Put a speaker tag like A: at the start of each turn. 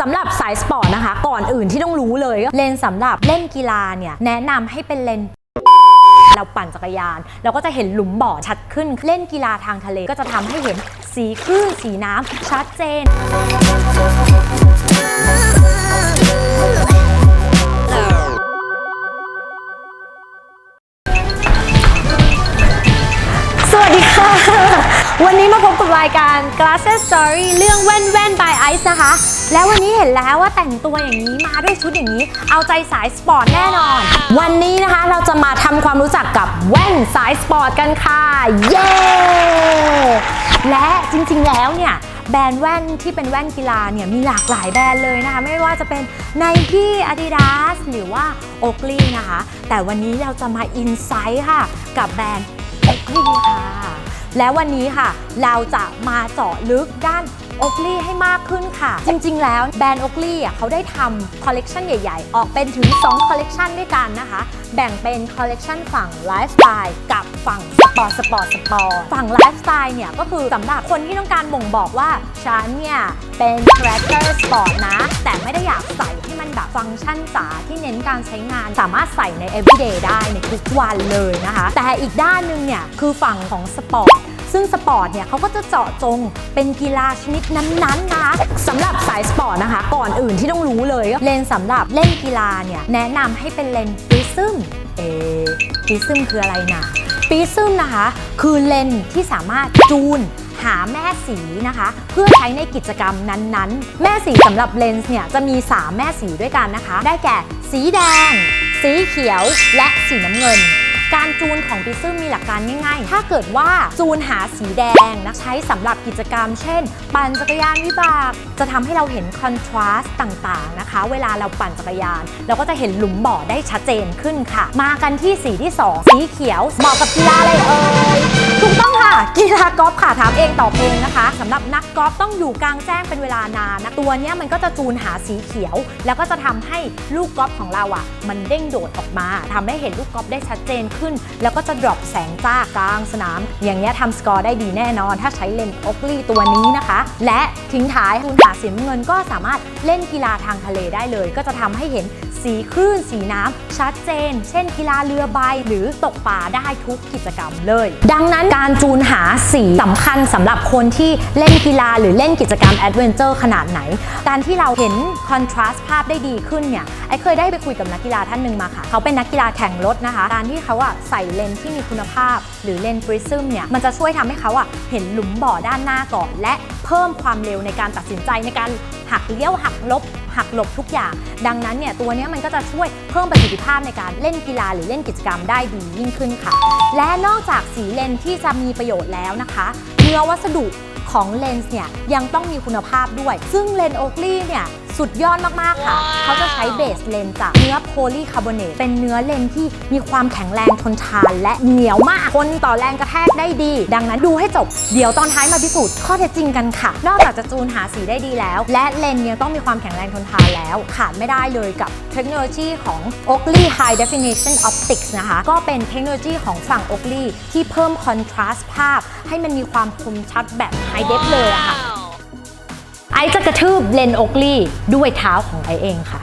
A: สำหรับสายสปอร์ตนะคะ ก่อนอื่นที่ต้องรู้เลยเลนส์สำหรับเล่นกีฬาเนี่ยแนะนำให้เป็นเลนส์เราปั่นจักรยาน เราก็จะเห็นหลุมบ่อชัดขึ้น เล่นกีฬาทางทะเลก็จะทำให้เห็นสีคลื่นสีน้ำชัดเจนสวัสดีค่ะวันนี้มาพบกับรายการ Glasses Story เรื่องแว่นแว่น by Ice นะคะ แล้ววันนี้เห็นแล้วว่าแต่งตัวอย่างนี้มาด้วยชุดอย่างนี้ เอาใจสายสปอร์ตแน่นอน วันนี้นะคะเราจะมาทำความรู้จักกับแว่นสายสปอร์ตกันค่ะ เย้ และจริงๆแล้วเนี่ยแบรนด์แว่นที่เป็นแว่นกีฬาเนี่ยมีหลากหลายแบรนด์เลยนะคะไม่ว่าจะเป็น Nike Adidas หรือว่า Oakley นะคะ แต่วันนี้เราจะมาอินไซต์ค่ะ กับแบรนด์ Oakley ค่ะ และวันนี้ค่ะ เราจะมาเจาะลึกด้านโอ k ลีให้มากขึ้นค่ะ จริงๆ แล้วแบรนด์โอ k ลีอะเขาได้ทำคอลเลกชันใหญ่ๆ ออกเป็นถึง 2 คอลเลกชันด้วยกันนะคะ แบ่งเป็นคอลเลกชันฝั่งไลฟ์สไตล์กับฝั่งสปอร์ตสปอร์ตสปอร์ตฝั่งไลฟ์สไตล์เนี่ย ก็คือสำหรับคนที่ต้องการบ่งบอกว่า ฉันเนี่ย เป็นค r ร c เตอร์สปอร์ตนะ แต่ไม่ได้อยากใส่ มันแบบฟังก์ชันจ๋าที่เน้นการใช้งาน สามารถใส่ใน everyday ได้ในทุกวันเลยนะคะ แต่อีกด้านหนึงเนี่ยคือฝั่งของสปอร์ตซึ่งสปอร์ตเนี่ยเขาก็จะเจาะจงเป็นกีฬาชนิดนั้นๆนะคะสำหรับสายสปอร์ตนะคะ ก่อนอื่นที่ต้องรู้เลยเลนส์สำหรับเล่นกีฬาเนี่ยแนะนำให้เป็นเลนส์ปริซึมเอปริซึมคืออะไรนะปริซึมนะคะ คือเลนส์ที่สามารถจูน หาแม่สีนะคะ เพื่อใช้ในกิจกรรมนั้นๆ แม่สีสำหรับเลนส์เนี่ยจะมี 3 แม่สีด้วยกันนะคะ ได้แก่ สีแดง สีเขียวและสีน้ำเงินการจูนของปิซึมมีหลักการง่ายๆ ถ้าเกิดว่าจูนหาสีแดงนะใช้สำหรับกิจกรรม เช่น ปั่นจักรยานวิบาก จะทำให้เราเห็นคอนทราสต์ต่างๆนะคะ เวลาเราปั่นจักรยาน เราก็จะเห็นหลุมบ่อได้ชัดเจนขึ้นค่ะ มากันที่สีที่ 2 สีเขียวเหมาะกับกีฬาอะไรเอ่ยถูกต้อง กีฬากอล์ฟค่ะถามเองตอบเองนะคะสำหรับนักกอล์ฟต้องอยู่กลางแจ้งเป็นเวลานานนะตัวเนี้ยมันก็จะจูนหาสีเขียว แล้วก็จะทำให้ลูกกอล์ฟของเราอะ มันเด้งโดดออกมาทำให้เห็นลูกกอล์ฟได้ชัดเจนขึ้น แล้วก็จะดรอปแสงจ้ากลางสนาม อย่างเงี้ยทำสกอร์ได้ดีแน่นอน ถ้าใช้เลนส์โอ l ลีตัวนี้นะคะ และทิ้งท้ายคุณหาสีเงินก็สามารถเล่นกีฬาทางทะเลได้เลย ก็จะทำให้เห็นสีคลื่นสีน้ำชัดเจน เช่น กีฬาเรือใบหรือตกปลาได้ทุกกิจกรรมเลย ดังนั้นการจูนหาสีสำคัญสำหรับคนที่เล่นกีฬาหรือเล่นกิจกรรมแอดเวนเจอร์ขนาดไหน การที่เราเห็นคอนทราสต์ภาพได้ดีขึ้นเนี่ยไอเคยได้ไปคุยกับนักกีฬาท่านหนึ่งมาค่ะ เขาเป็นนักกีฬาแข่งรถนะคะ การที่เขาอะใส่เลนส์ที่มีคุณภาพ หรือเลนส์ปริซึมเนี่ยมันจะช่วยทำให้เขาอะเห็นหลุมบ่อด้านหน้าก่อน และเพิ่มความเร็วในการตัดสินใจในการหักเลี้ยวหักลบหักหลบทุกอย่าง ดังนั้นเนี่ยตัวนี้มันก็จะช่วยเพิ่มประสิทธิภาพในการเล่นกีฬาหรือเล่นกิจกรรมได้ดียิ่งขึ้นค่ะ และนอกจากสีเลนที่จะมีประโยชน์แล้วนะคะ เนื้อวัสดุของเลนส์เนี่ยยังต้องมีคุณภาพด้วย ซึ่งเลนส์โอคลีเนี่ย สุดยอดมาก ๆ ค่ะ เขาจะใช้เบสเลนส์จากเนื้อโพลีคาร์บอเนตเป็นเนื้อเลนส์ที่มีความแข็งแรงทนทานและเหนียวมากทนต่อแรงกระแทกได้ดี ดังนั้นดูให้จบ เดี๋ยวตอนท้ายมาพิสูจน์ข้อเท็จจริงกันค่ะ นอกจากจะจูนหาสีได้ดีแล้ว และเลนส์ยังต้องมีความแข็งแรงทนทานแล้ว ขาดไม่ได้เลยกับเทคโนโลยีของ Oakley High Definition Optics นะคะ ก็เป็นเทคโนโลยีของฝั่ง Oakley ที่เพิ่มคอนทราสต์ภาพ ให้มันมีความคมชัดแบบ High Def เลยอะค่ะ ไอซ์จะกระทืบเลนโอกลีด้วยเท้าของไอเองค่ะ